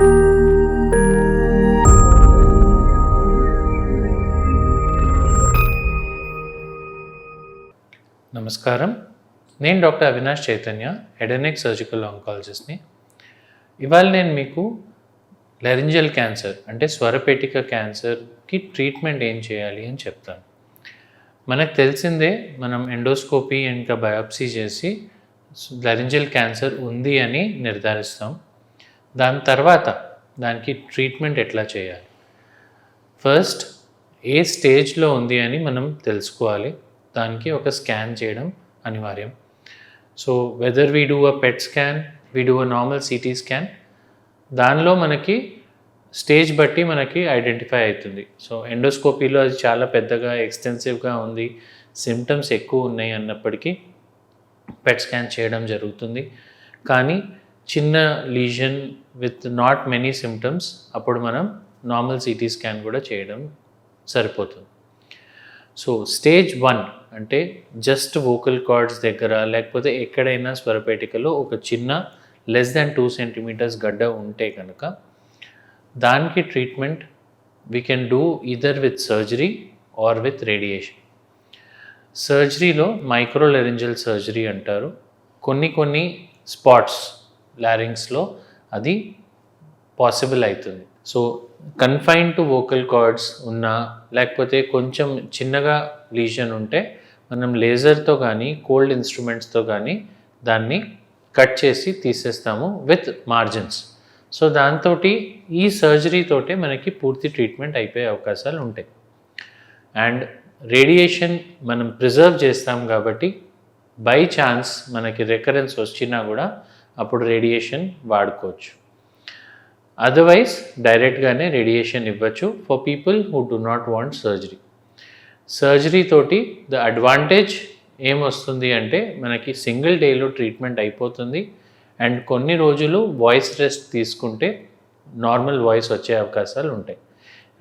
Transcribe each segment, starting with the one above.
నమస్కారం. నేను doctor Avinash Chaitanya head and neck surgical ఆంకాలజిస్ట్ని ఇవాళ నేను మీకు లెరింజల్ క్యాన్సర్ అంటే స్వరపేటిక క్యాన్సర్కి ట్రీట్మెంట్ ఏం చేయాలి అని చెప్తాను. మనకు తెలిసిందే మనం ఎండోస్కోపీ ఇంకా బయాప్సీ చేసి లెరింజల్ క్యాన్సర్ ఉంది అని నిర్ధారిస్తాం. దాని తర్వాత దానికి ట్రీట్మెంట్ ఎట్లా చేయాలి? ఫస్ట్ ఏ స్టేజ్లో ఉంది అని మనం తెలుసుకోవాలి. దానికి ఒక స్కాన్ చేయడం అనివార్యం. So whether we do a PET scan we do a normal CT scan దానిలో మనకి స్టేజ్ బట్టి మనకి ఐడెంటిఫై అవుతుంది. సో ఎండోస్కోపీలో అది చాలా పెద్దగా ఎక్స్టెన్సివ్గా ఉంది. సిమ్టమ్స్ ఎక్కువ ఉన్నాయి అన్నప్పటికీ పెట్ స్కాన్ చేయడం జరుగుతుంది. కానీ చిన్న lesion with not many symptoms అప్పుడు మనం నార్మల్ సిటీ స్కాన్ కూడా చేయడం సరిపోతుంది. సో స్టేజ్ వన్ అంటే జస్ట్ వోకల్ కార్డ్స్ దగ్గర లేకపోతే ఎక్కడైనా స్వరపేటికలో ఒక చిన్న లెస్ దాన్ టూ సెంటీమీటర్స్ గడ్డ ఉంటే కనుక దానికి treatment we can do either with surgery or with radiation సర్జరీలో microlaryngeal surgery అంటారు. కొన్ని కొన్ని స్పాట్స్ లారింగ్స్లో అది పాసిబుల్ అవుతుంది. So confine to vocal cords ఉన్నా లేకపోతే కొంచెం చిన్నగా లీజన్ ఉంటే మనం లేజర్తో కానీ కోల్డ్ ఇన్స్ట్రుమెంట్స్తో కానీ దాన్ని కట్ చేసి తీసేస్తాము విత్ మార్జిన్స్ సో దాంతో ఈ సర్జరీతోటే మనకి పూర్తి ట్రీట్మెంట్ అయిపోయే అవకాశాలు ఉంటాయి. అండ్ రేడియేషన్ మనం ప్రిజర్వ్ చేస్తాం కాబట్టి బై ఛాన్స్ మనకి రికరెన్స్ వచ్చినా కూడా అప్పుడు రేడియేషన్ వాడుకోవచ్చు. అదర్వైజ్ డైరెక్ట్గానే రేడియేషన్ ఇవ్వచ్చు for people who do not want surgery surgery తోటి ద అడ్వాంటేజ్ ఏమొస్తుంది అంటే మనకి సింగిల్ డేలో ట్రీట్మెంట్ అయిపోతుంది. అండ్ కొన్ని రోజులు వాయిస్ రెస్ట్ తీసుకుంటే నార్మల్ వాయిస్ వచ్చే అవకాశాలు ఉంటాయి.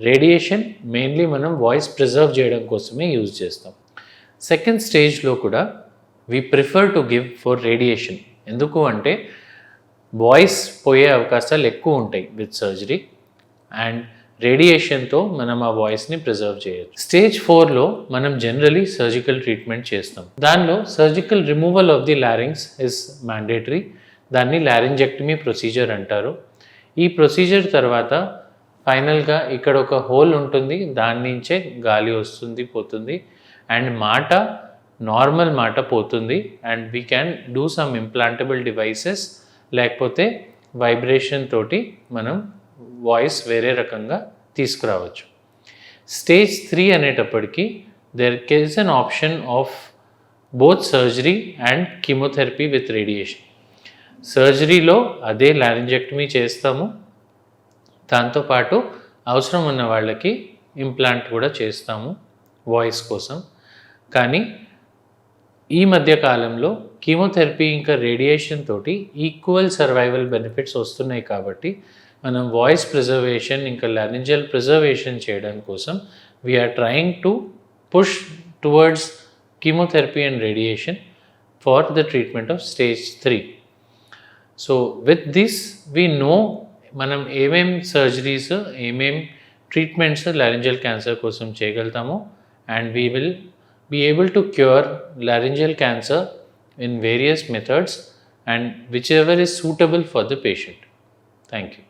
రేడియేషన్ మెయిన్లీ మనం వాయిస్ ప్రిజర్వ్ చేయడం కోసమే యూజ్ చేస్తాం. సెకండ్ స్టేజ్లో కూడా we prefer to give for radiation ఎందుకు అంటే వాయిస్ పోయే అవకాశాలు ఎక్కువ ఉంటాయి విత్ సర్జరీ అండ్ రేడియేషన్తో మనం ఆ వాయిస్ని ప్రిజర్వ్ చేయొచ్చు. స్టేజ్ ఫోర్లో మనం జనరలీ సర్జికల్ ట్రీట్మెంట్ చేస్తాం. దానిలో surgical removal of the larynx is mandatory దాన్ని లారింజెక్టమీ ప్రొసీజర్ అంటారు. ఈ ప్రొసీజర్ తర్వాత ఫైనల్గా ఇక్కడ ఒక హోల్ ఉంటుంది. దాని నుంచే గాలి వస్తుంది పోతుంది. అండ్ మాట నార్మల్ మాట పోతుంది and we can do some implantable devices లేకపోతే వైబ్రేషన్ తోటి మనం వాయిస్ వేరే రకంగా తీసుకురావచ్చు. స్టేజ్ త్రీ అనేటప్పటికీ there is an option of both surgery and chemotherapy with radiation సర్జరీలో అదే లారింజెక్టమీ చేస్తాము. దాంతోపాటు అవసరం ఉన్న వాళ్ళకి ఇంప్లాంట్ కూడా చేస్తాము వాయిస్ కోసం. కానీ ఈ మధ్య కాలంలో కీమోథెరపీ ఇంకా రేడియేషన్ తోటి ఈక్వల్ సర్వైవల్ బెనిఫిట్స్ వస్తున్నాయి కాబట్టి మనం వాయిస్ ప్రిజర్వేషన్ ఇంకా లారింజల్ ప్రిజర్వేషన్ చేయడం కోసం we are trying to push towards chemotherapy and radiation for the treatment of stage three so with this we know మనం ఏమేం సర్జరీస్ ఏమేం ట్రీట్మెంట్స్ లారింజల్ క్యాన్సర్ కోసం చేయగలుగుతామో and we will be able to cure laryngeal cancer in various methods and whichever is suitable for the patient. Thank you.